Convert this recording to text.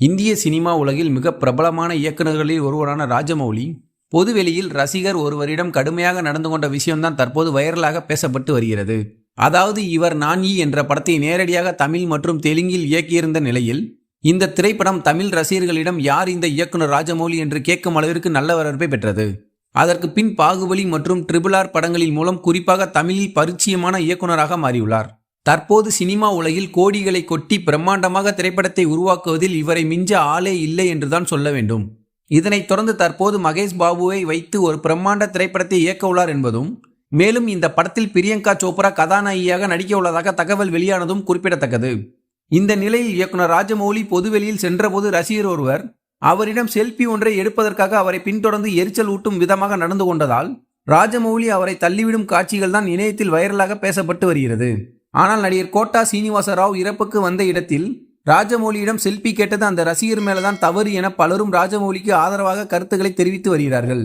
இந்திய சினிமா உலகில் மிக பிரபலமான இயக்குநர்களில் ஒருவரான ராஜமௌலி பொதுவெளியில் ரசிகர் ஒருவரிடம் கடுமையாக நடந்து கொண்ட விஷயம்தான் தற்போது வைரலாக பேசப்பட்டு வருகிறது. அதாவது இவர் நான் என்ற படத்தை நேரடியாக தமிழ் மற்றும் தெலுங்கில் இயக்கியிருந்த நிலையில் இந்த திரைப்படம் தமிழ் ரசிகர்களிடம் யார் இந்த இயக்குனர் ராஜமௌலி என்று கேட்கும் அளவிற்கு நல்ல வரவேற்பை பெற்றது. அதற்கு பின் பாகுபலி மற்றும் ட்ரிபிள் ஆர் படங்களின் மூலம் குறிப்பாக தமிழில் பரிச்சயமான இயக்குனராக மாறியுள்ளார். தற்போது சினிமா உலகில் கோடிகளை கொட்டி பிரம்மாண்டமாக திரைப்படத்தை உருவாக்குவதில் இவரை மிஞ்ச ஆளே இல்லை என்றுதான் சொல்ல வேண்டும். இதனைத் தொடர்ந்து தற்போது மகேஷ் பாபுவை வைத்து ஒரு பிரம்மாண்ட திரைப்படத்தை இயக்க உள்ளார் என்பதும் மேலும் இந்த படத்தில் பிரியங்கா சோப்ரா கதாநாயகியாக நடிக்க உள்ளதாக தகவல் வெளியானதும் குறிப்பிடத்தக்கது. இந்த நிலையில் இயக்குனர் ராஜமௌலி பொதுவெளியில் சென்றபோது ரசிகர் ஒருவர் அவரிடம் செல்பி ஒன்றை எடுப்பதற்காக அவரை பின்தொடர்ந்து எரிச்சல் ஊட்டும் விதமாக நடந்து கொண்டதால் ராஜமௌலி அவரை தள்ளிவிடும் காட்சிகள் தான் இணையத்தில் வைரலாக பேசப்பட்டு வருகிறது. ஆனால் நடிகர் கோட்டா சீனிவாச ராவ் இறப்புக்கு வந்த இடத்தில் ராஜமௌலியிடம் செல்பி கேட்டது அந்த ரசிகர் மேலதான் தவறு என பலரும் ராஜமௌலிக்கு ஆதரவாக கருத்துக்களை தெரிவித்து வருகிறார்கள்.